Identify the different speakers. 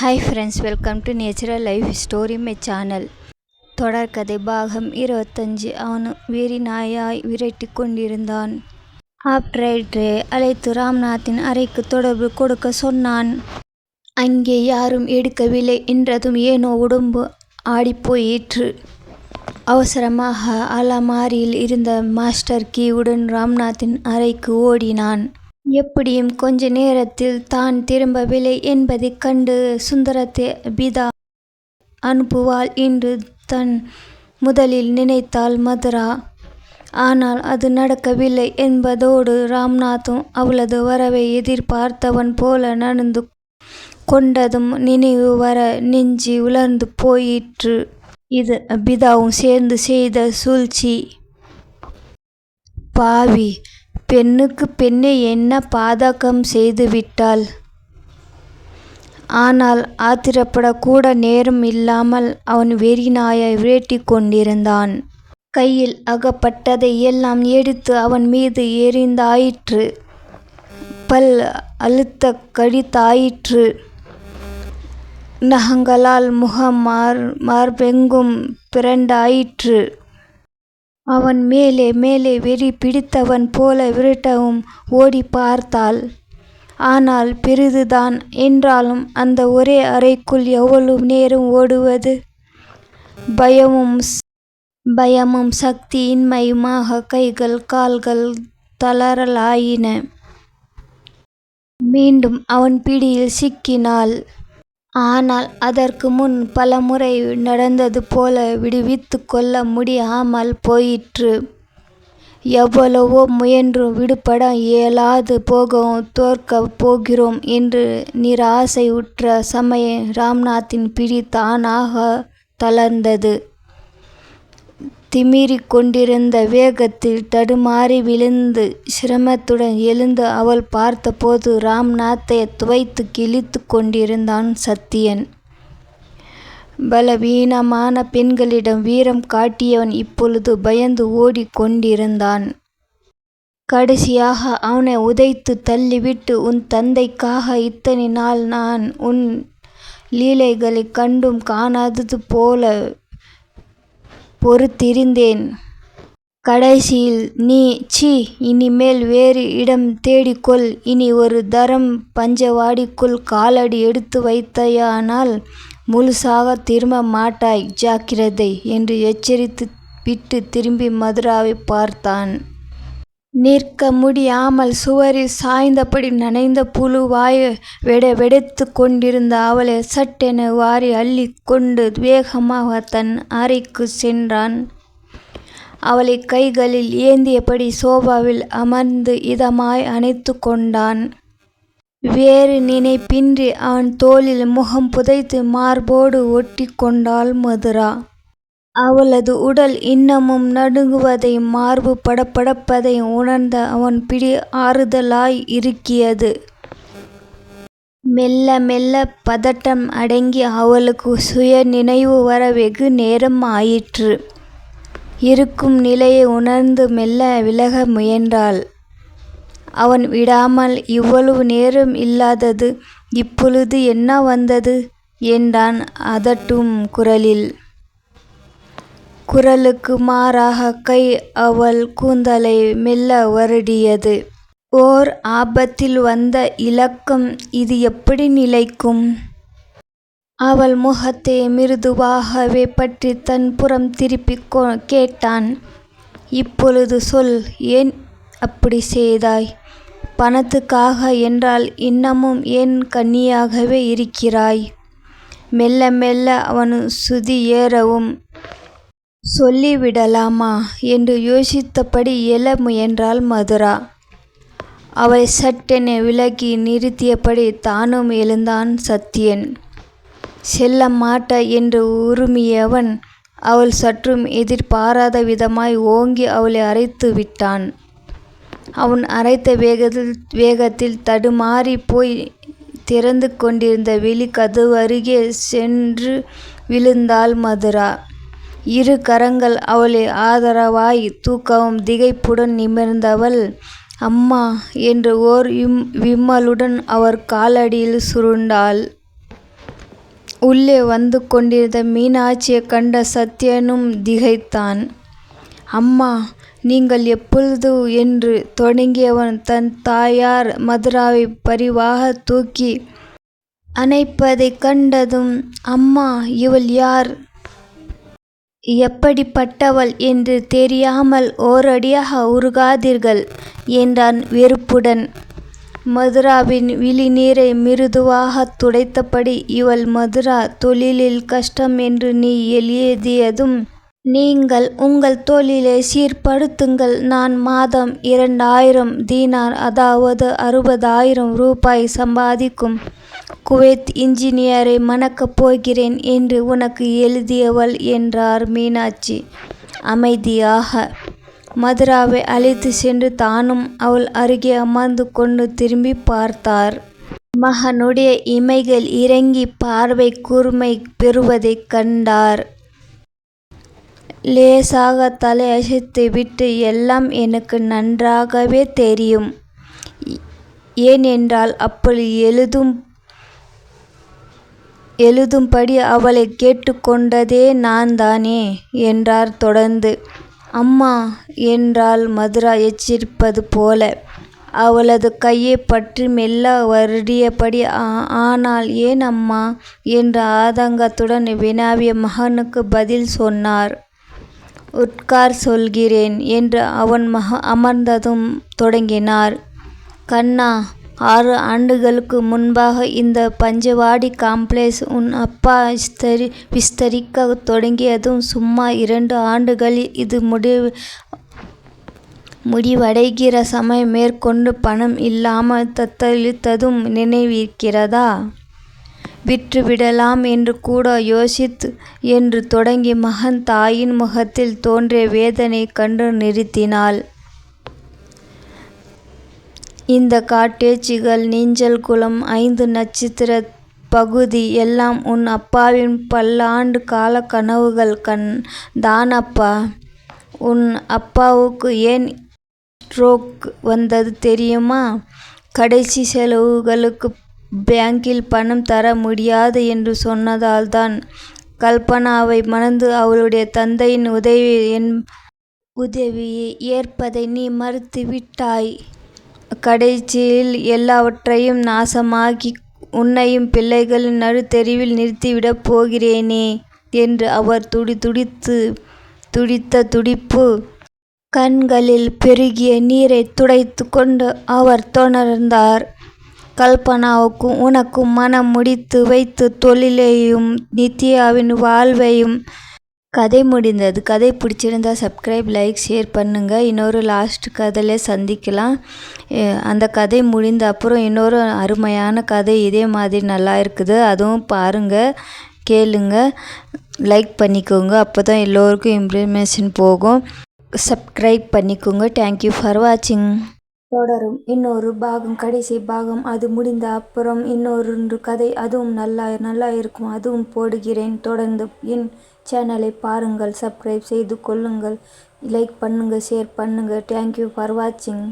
Speaker 1: Hi friends welcome to natural life story my channel தொடர்கதை பாகம் இருபத்தஞ்சு. அவன் வெறி நாயாய் விரட்டி கொண்டிருந்தான். ஆப்ரேட்டரை அழைத்து ராம்நாத்தின் அறைக்கு தொடர்பு கொடுக்க சொன்னான். அங்கே யாரும் எடுக்கவில்லை என்றதும் ஏனோ உடம்பு ஆடிப்போயிற்று அவசரமாக அலமாரியில் இருந்த மாஸ்டர் கீவுடன் ராம்நாத்தின் அறைக்கு ஓடினான். எப்படியும் கொஞ்ச நேரத்தில் தான் திரும்பவில்லை என்பதைக் கண்டு சுந்தரத்தை பிதா அனுப்புவாள் என்று தன் முதலில் நினைத்தாள் மதுரா. ஆனால் அது நடக்கவில்லை என்பதோடு ராம்நாத்தும் அவளது வரவை எதிர்பார்த்தவன் போல நடந்து கொண்டதும் நினைவு வர நெஞ்சி உலர்ந்து போயிற்று. இது பிதாவும் சேர்ந்து செய்த சூழ்ச்சி. பாவி பெண்ணுக்கு பெண்ணை என்ன பாதகம் செய்துவிட்டாள்? ஆனால் ஆத்திரப்படக்கூட நேரம் இல்லாமல் அவன் வெறி நாயை கொண்டிருந்தான். கையில் அகப்பட்டதை எல்லாம் எடுத்து அவன் மீது எரிந்தாயிற்று பல் அழுத்த கடித்தாயிற்று. நகங்களால் முகம் மார் மார்பெங்கும் பிறண்டாயிற்று அவன் மேலே மேலே வெறி பிடித்தவன் போல விரட்டவும் ஓடி பார்த்தாள். ஆனால் பெரிதுதான். என்றாலும் அந்த ஒரே அறைக்குள் எவ்வளவு நேரம் ஓடுவது? பயமும் பயமும் சக்தியின்மையுமாக கைகள் கால்கள் தளரலாயின. மீண்டும் அவன் பிடியில் சிக்கினாள். ஆனால் அதற்கு முன் பலமுறை நடந்தது போல விடுவித்து கொள்ள முடியாமல் போயிற்று. எவ்வளவோ முயன்றும் விடுபட இயலாது போகவும் தோற்கப் போகிறோம் என்று நிராசையுற்ற சமயம் ராம்நாத்தின் பிடி தானாக தளர்ந்தது. திமிறிக் கொண்டிருந்த வேகத்தில் தடுமாறி விழுந்து சிரமத்துடன் எழுந்து அவள் பார்த்தபோது ராம்நாத்தை துவைத்து கிழித்து கொண்டிருந்தான் சத்தியன். பலவீனமான பெண்களிடம் வீரம் காட்டியவன் இப்பொழுது பயந்து ஓடிக் கொண்டிருந்தான். கடைசியாக அவனை உதைத்து தள்ளிவிட்டு உன் தந்தைக்காக இத்தனை நாள் நான் உன் லீலைகளைக் கண்டும் காணாதது போல பொறுத்திருந்தேன். கடைசியில் நீ சி இனிமேல் வேறு இடம் தேடிக்கொள். இனி ஒரு தரம் பஞ்சவாடிக்குள் காலடி எடுத்து வைத்தாயானால் முழுசாக திரும்ப மாட்டாய் ஜாக்கிரதை என்று எச்சரித்து விட்டு திரும்பி மதுராவைப் பார்த்தான். நிற்க முடியாமல் சுவரில் சாய்ந்தபடி நனைந்த புழுவாய் வெடித்து கொண்டிருந்த அவளை சட்டென வாரி அள்ளிக் கொண்டு வேகமாக தன் அறைக்கு சென்றான். அவளைக் கைகளில் ஏந்தியபடி சோபாவில் அமர்ந்து இதமாய் அணைத்து கொண்டான். வேறு நினைப்பின்றி அவன் தோளில் முகம் புதைத்து மார்போடு ஒட்டிக் கொண்டாள் மதுரா. அவளது உடல் இன்னமும் நடுங்குவதையும் மார்பு படபடப்பதையும் உணர்ந்த அவன் பிடி ஆறுதலாய் இருக்கியது மெல்ல மெல்ல பதட்டம் அடங்கி அவளுக்கு சுய நினைவு வர வெகு நேரம் ஆயிற்று. இருக்கும் நிலையை உணர்ந்து மெல்ல விலக முயன்றாள். அவன் விடாமல் இவ்வளவு நேரம் இல்லாதது இப்பொழுது என்ன வந்தது? என்றான் அதட்டும் குரலில். குரலுக்கு மாறாக கை அவள் கூந்தலை மெல்ல வருடியது. ஓர் ஆபத்தில் வந்த இலக்கம் இது எப்படி நிலைக்கும்? அவள் முகத்தை மிருதுவாகவே பற்றி தன் புறம் திருப்பிக் கேட்டான். இப்பொழுது சொல் ஏன் அப்படி செய்தாய்? பணத்துக்காக என்றால் இன்னமும் ஏன் கன்னியாகவே இருக்கிறாய்? மெல்ல மெல்ல அவன் சுதி ஏறவும் சொல்லிவிடலாமா என்று யோசித்தபடி எழ முயன்றாள் மதுரா. அவளை சட்டென விலக்கி நிறுத்தியபடி தானும் எழுந்தான் சத்தியன். செல்ல மாட்ட என்று உருமியவன் அவள் சற்றும் எதிர்பாராத விதமாய் ஓங்கி அவளை அரைத்து விட்டான். அவன் அரைத்த வேகத்தில் வேகத்தில் தடுமாறிப் போய் திறந்து கொண்டிருந்த வெளிக்கது அருகே சென்று விழுந்தாள் மதுரா. இரு கரங்கள் அவளை ஆதரவாய் தூக்கவும் திகைப்புடன் நிமிர்ந்தவள் அம்மா என்று ஓர் விம்மலுடன் அவர் காலடியில் சுருண்டாள். உள்ளே வந்து கொண்டிருந்த மீனாட்சியைக் கண்ட சத்யனும் திகைத்தான். அம்மா நீங்கள் எப்பொழுது? என்று தொடங்கியவன் தன் தாயார் மதுராவைப் பரிவாகத் தூக்கி அணைப்பதைக் கண்டதும் அம்மா இவள் யார்? எப்படிப்பட்டவள்? என்று தெரியாமல் ஓரடியாக உருகாதீர்கள் என்றான் வெறுப்புடன். மதுராவின் விழிநீரை மிருதுவாகத் துடைத்தபடி இவள் மதுரா தொழிலில் கஷ்டம் என்று நீ எழுதியதும் நீங்கள் உங்கள் தொழிலை சீர்படுத்துங்கள் நான் மாதம் இரண்டாயிரம் தீனார் அதாவது அறுபதாயிரம் ரூபாய் சம்பாதிக்கும் குவைத் இன்ஜினியரை மணக்கப் போகிறேன் என்று உனக்கு எழுதியவள் என்றார் மீனாட்சி அமைதியாக. மதுராவை அழைத்துச் சென்று தானும் அவள் அருகே அமர்ந்து கொண்டு திரும்பிப் பார்த்தார். மகனுடைய இமைகள் இறங்கிப் பார்வை கூர்மை பெறுவதைக் கண்டார். லேசாக தலையசைத்து தலையசைத்துவிட்டு எல்லாம் எனக்கு நன்றாகவே தெரியும். ஏனென்றால் அப்படி எழுதும்படி அவளைக் கேட்டுக்கொண்டதே நான்தானே என்றார் தொடர்ந்து. அம்மா என்றாள் மதுரா எச்சரிப்பது போல. அவளது கையைப் பற்றி மெல்ல வருடியபடி ஆனால் ஏன் அம்மா? என்று ஆதங்கத்துடன் வினவிய மகனுக்குப் பதில் சொன்னார். உட்கார் சொல்கிறேன் என்று அவன் அமர்ந்ததும் தொடங்கினார். கண்ணா ஆறு ஆண்டுகளுக்கு முன்பாக இந்த பஞ்சவாடி காம்ப்ளெக்ஸ் உன் அப்பா விஸ்தரிக்கத் தொடங்கியதும் சும்மா இரண்டு ஆண்டுகளில் இது முடிவு முடிவடைகிற சமயம் மேற்கொண்டு பணம் இல்லாமல் தத்தளித்ததும் நினைவிருக்கிறதா? விற்றுவிடலாம் என்று கூட யோசித்து என்று தொடங்கி மகன் தாயின் முகத்தில் தோன்றிய வேதனையைக் கண்டு நிறுத்தினாள். இந்தக் காட்டேஜ்கள் நீச்சல்குளம் ஐந்து நட்சத்திர பகுதி எல்லாம் உன் அப்பாவின் பல்லாண்டு காலக் கனவுகள் கண் தானப்பா. உன் அப்பாவுக்கு ஏன் ஸ்ட்ரோக் வந்தது தெரியுமா? கடைசி செலவுகளுக்கு பேங்கில் பணம் தர முடியாது என்று சொன்னதால்தான். கல்பனாவை மணந்து அவளுடைய தந்தையின் உதவி என் உதவியை ஏற்பதை நீ மறுத்துவிட்டாய். கடைசியில் எல்லாவற்றையும் நாசமாக்கி உன்னையும் பிள்ளைகளையும் நடுத்தெருவில் நிறுத்திவிடப் போகிறேனே என்று அவர் துடித்த துடிப்பு. கண்களில் பெருகிய நீரை துடைத்து கொண்டு அவர் தொடர்ந்தார். கல்பனாவுக்கும் உனக்கும் மனம் முடித்து வைத்து தொழிலையும் நித்யாவின் வாழ்வையும். கதை முடிந்தது கதை பிடிச்சிருந்தா சப்ஸ்கிரைப் லைக் ஷேர் பண்ணுங்கள் இன்னொரு லாஸ்ட் கதையில சந்திக்கலாம். அந்த கதை முடிந்த அப்புறம் இன்னொரு அருமையான கதை இதே மாதிரி நல்லா இருக்குது. அதுவும் பாருங்கள் கேளுங்க லைக் பண்ணிக்கோங்க. அப்போ தான் எல்லோருக்கும் இம்ப்ளிமேஷன் போகும். சப்ஸ்கிரைப் பண்ணிக்கோங்க. தேங்க்யூ ஃபார் வாட்சிங். தொடரும் இன்னொரு பாகம் கடைசி பாகம் அது முடிந்த அப்புறம் இன்னொரு கதை அதுவும் நல்லா இருக்கும் அதுவும் போடுகிறேன். தொடர்ந்து என் சேனலை பாருங்கள் சப்ஸ்கிரைப் செய்து கொள்ளுங்கள் லைக் பண்ணுங்கள் ஷேர் பண்ணுங்கள் தேங்க்யூ ஃபார் வாட்சிங்.